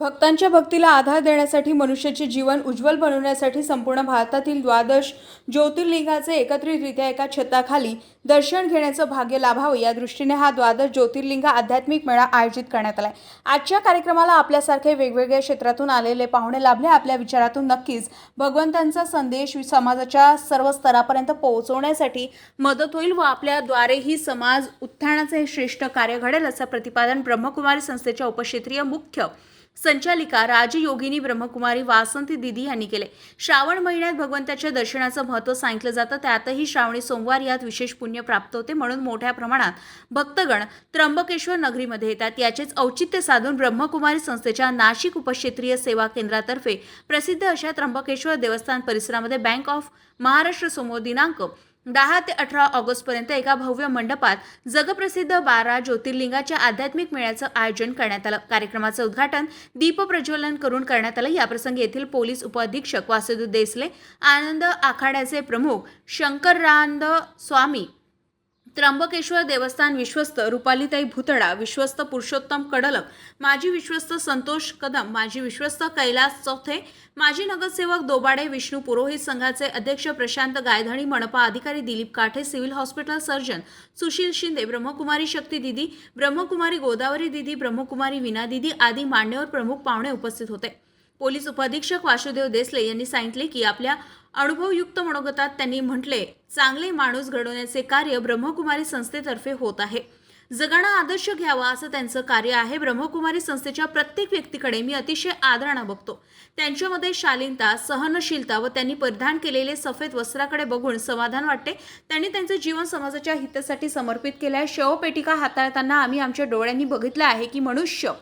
भक्तांच्या भक्तीला आधार देण्यासाठी मनुष्याचे जीवन उज्ज्वल बनवण्यासाठी संपूर्ण भारतातील द्वादश ज्योतिर्लिंगाचे एकत्रितरित्या एका छताखाली दर्शन घेण्याचं भाग्य लाभावं. या दृष्टीने हा द्वादश ज्योतिर्लिंग आध्यात्मिक मेळा आयोजित करण्यात आला आहे आजच्या कार्यक्रमाला आपल्यासारखे वेगवेगळ्या क्षेत्रातून आलेले पाहुणे लाभले. आपल्या विचारातून नक्कीच भगवंतांचा संदेश समाजाच्या सर्व स्तरापर्यंत पोहोचवण्यासाठी मदत होईल व आपल्याद्वारे ही समाज उत्थानाचे हे श्रेष्ठ कार्य घडेल असं प्रतिपादन ब्रह्मकुमारी संस्थेच्या उपक्षेत्रीय मुख्य संचालिका राजयोगिनी ब्रह्मकुमारी वासंती दिदी यांनी केले. श्रावण महिन्यात भगवंताच्या दर्शनाचं महत्त्व सांगितलं जातं. त्यातही श्रावणी सोमवार यात विशेष पुण्य प्राप्त होते म्हणून मोठ्या प्रमाणात भक्तगण त्र्यंबकेश्वर नगरीमध्ये येतात. याचेच औचित्य साधून ब्रह्मकुमारी संस्थेच्या नाशिक उपक्षेत्रीय सेवा केंद्रातर्फे प्रसिद्ध अशा त्र्यंबकेश्वर देवस्थान परिसरामध्ये बँक ऑफ महाराष्ट्र समोर दिनांक दहा ते अठरा ऑगस्टपर्यंत एका भव्य मंडपात जगप्रसिद्ध बारा ज्योतिर्लिंगाच्या आध्यात्मिक मेळ्याचं आयोजन करण्यात आलं. कार्यक्रमाचं उद्घाटन दीपप्रज्वलन करून करण्यात आलं. याप्रसंगी येथील पोलीस उपअधीक्षक वासुदेव देसले आनंद आखाड्याचे प्रमुख शंकररानंद स्वामी त्र्यंबकेश्वर देवस्थान विश्वस्त रुपालीताई भुतडा विश्वस्त पुरुषोत्तम कडलक माजी विश्वस्त संतोष कदम माजी विश्वस्त कैलास चौथे माजी नगरसेवक दोबाडे विष्णू पुरोहित संघाचे अध्यक्ष प्रशांत गायधणी मनपा अधिकारी Dilip Kathe civil hospital surgeon Sushil Shinde Brahmakumari Shakti दिदी ब्रह्मकुमारी गोदावरी दिदी ब्रह्मकुमारी विना दिदी आदी मान्यवर प्रमुख पाहुणे उपस्थित होते. पोलीस उपअधीक्षक वासुदेव देसले यांनी सांगितले की आपल्या अनुभवयुक्त मनोगतात त्यांनी म्हटले चांगले माणूस घडवण्याचे कार्य ब्रह्मकुमारी संस्थेतर्फे होत आहे. जगांना आदर्श घ्यावा असं त्यांचं कार्य आहे. ब्रह्मकुमारी संस्थेच्या प्रत्येक व्यक्तीकडे मी अतिशय आदरानं बघतो. त्यांच्यामध्ये शालीनता सहनशीलता व त्यांनी परिधान केलेले सफेद वस्त्राकडे बघून समाधान वाटते. त्यांनी त्यांचं जीवन समाजाच्या हितासाठी समर्पित केलं आहे शवपेटिका हाताळताना आम्ही आमच्या डोळ्यांनी बघितलं आहे की मनुष्य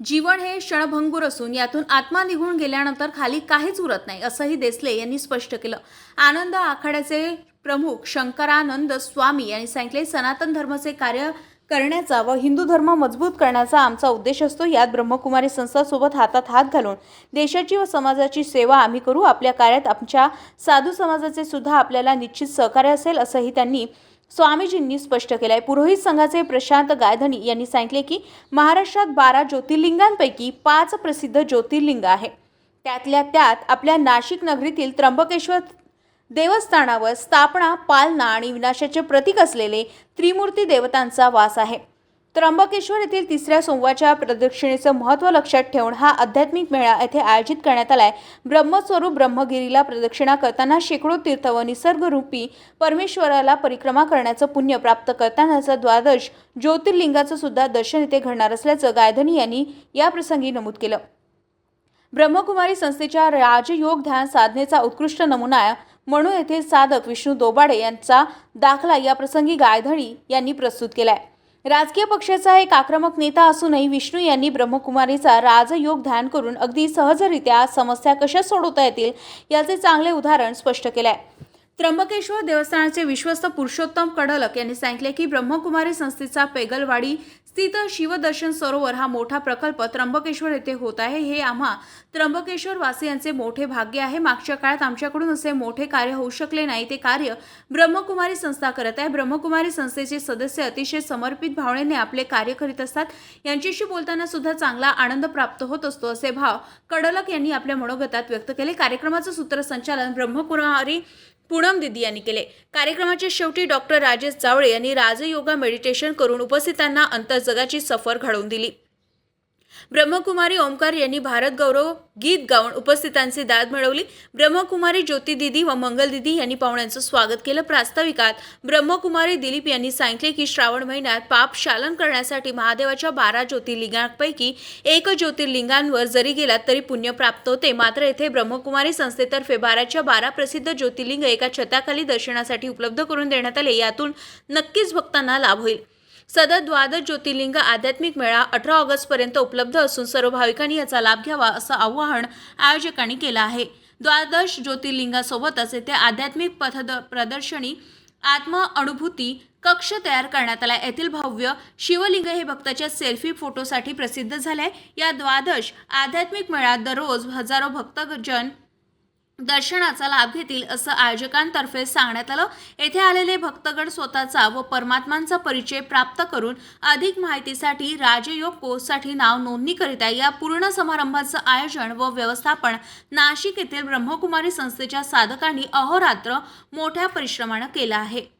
जीवन हे क्षणभंगूर असून यातून आत्मा निघून गेल्यानंतर खाली काहीच उरत नाही असंही देसले यांनी स्पष्ट केलं. आनंद आखाड्याचे प्रमुख शंकरानंद स्वामी यांनी सांगितले सनातन धर्माचे कार्य करण्याचा व हिंदू धर्म मजबूत करण्याचा आमचा उद्देश असतो. यात ब्रह्मकुमारी संस्थासोबत हातात हात घालून देशाची व समाजाची सेवा आम्ही करू. आपल्या कार्यात आमच्या साधू समाजाचे सुद्धा आपल्याला निश्चित सहकार्य असेल असंही त्यांनी स्वामीजींनी स्पष्ट केलं आहे पुरोहित संघाचे प्रशांत गायधनी यांनी सांगितले की महाराष्ट्रात बारा ज्योतिर्लिंगांपैकी पाच प्रसिद्ध ज्योतिर्लिंग आहे. त्यातल्या त्यात आपल्या नाशिक नगरीतील त्र्यंबकेश्वर देवस्थानावर स्थापना पालना आणि विनाशाचे प्रतीक असलेले त्रिमूर्ती देवतांचा वास आहे. त्र्यंबकेश्वर येथील तिसऱ्या सोमवारच्या प्रदक्षिणेचं महत्त्व लक्षात ठेवून हा आध्यात्मिक मेळा येथे आयोजित करण्यात आलाय. ब्रह्मस्वरूप ब्रह्मगिरीला प्रदक्षिणा करताना शेकडो तीर्थ व निसर्गरूपी परमेश्वराला परिक्रमा करण्याचं पुण्य प्राप्त करतानाचं द्वादश ज्योतिर्लिंगाचं सुद्धा दर्शन येथे घडणार असल्याचं गायधनी यांनी या प्रसंगी नमूद केलं. ब्रह्मकुमारी संस्थेच्या राजयोग ध्यान साधनेचा उत्कृष्ट नमुना म्हणून येथील साधक विष्णू दोबाडे यांचा दाखला या प्रसंगी गायधणी यांनी प्रस्तुत केला आहे राजकीय पक्षाचा एक आक्रमक नेता असूनही विष्णू यांनी ब्रह्मकुमारीचा राजयोग ध्यान करून अगदी सहजरित्या समस्या कशा सोडवता येतील याचे चांगले उदाहरण स्पष्ट केले आहे त्र्यंबकेश्वर देवस्थानाचे विश्वस्त पुरुषोत्तम कडलक यांनी सांगितले की ब्रह्मकुमारी संस्थेचा पेगलवाडी स्थित शिवदर्शन सरोवर हा मोठा प्रकल्प त्र्यंबकेश्वर येथे होत आहे. हे आम्हा त्र्यंबकेश्वर वासियांचे मोठे भाग्य आहे. मागच्या काळात आमच्याकडून असे मोठे कार्य होऊ शकले नाही. ते कार्य ब्रह्मकुमारी संस्था करत आहे. ब्रह्मकुमारी संस्थेचे सदस्य अतिशय समर्पित भावनेने आपले कार्य करीत असतात. यांच्याशी बोलताना सुद्धा चांगला आनंद प्राप्त होत असतो असे भाव कडलक यांनी आपल्या मनोगतात व्यक्त केले. कार्यक्रमाचं सूत्रसंचालन ब्रह्मकुमारी पूनम दिदी यांनी केले. कार्यक्रमाच्या शेवटी डॉक्टर राजेश जावळे यांनी राजयोगा मेडिटेशन करून उपस्थितांना अंतर्जगाची सफर घडवून दिली. ब्रह्मकुमारी ओमकार यांनी भारत गौरव गीत गाऊन उपस्थितांची दाद मिळवली. ब्रह्मकुमारी ज्योती दिदी व मंगल दिदी यांनी पाहुण्यांचं स्वागत केलं. प्रास्ताविकात ब्रह्मकुमारी दिलीप यांनी सांगितले की श्रावण महिन्यात पाप शालन करण्यासाठी महादेवाच्या बारा ज्योतिर्लिंगांपैकी एक ज्योतिर्लिंगांवर जरी गेलात तरी पुण्य प्राप्त होते. मात्र येथे ब्रह्मकुमारी संस्थेतर्फे बाराच्या बारा प्रसिद्ध ज्योतिर्लिंग एका छताखाली दर्शनासाठी उपलब्ध करून देण्यात आले. यातून नक्कीच भक्तांना लाभ होईल. सदर द्वादश ज्योतिर्लिंग आध्यात्मिक मेळा अठरा ऑगस्टपर्यंत उपलब्ध असून सर्व भाविकांनी याचा लाभ घ्यावा असं आवाहन आयोजकांनी केलं आहे. द्वादश ज्योतिर्लिंगासोबतच येथे आध्यात्मिक पथ प्रदर्शनी आत्म अनुभूती कक्ष तयार करण्यात आला. येथील भव्य शिवलिंग हे भक्ताच्या सेल्फी फोटोसाठी प्रसिद्ध झाले या द्वादश आध्यात्मिक मेळ्यात दररोज हजारो भक्तजन दर्शनाचा लाभ घेतील असं आयोजकांतर्फे सांगण्यात आलं. येथे आलेले भक्तगण स्वतःचा व परमात्मांचा परिचय प्राप्त करून अधिक माहितीसाठी राजयोग कोर्ससाठी नाव नोंदणी करिता या पूर्ण समारंभाचं आयोजन व व्यवस्थापन नाशिक येथील ब्रह्मकुमारी संस्थेच्या साधकांनी अहोरात्र मोठ्या परिश्रमानं केलं आहे.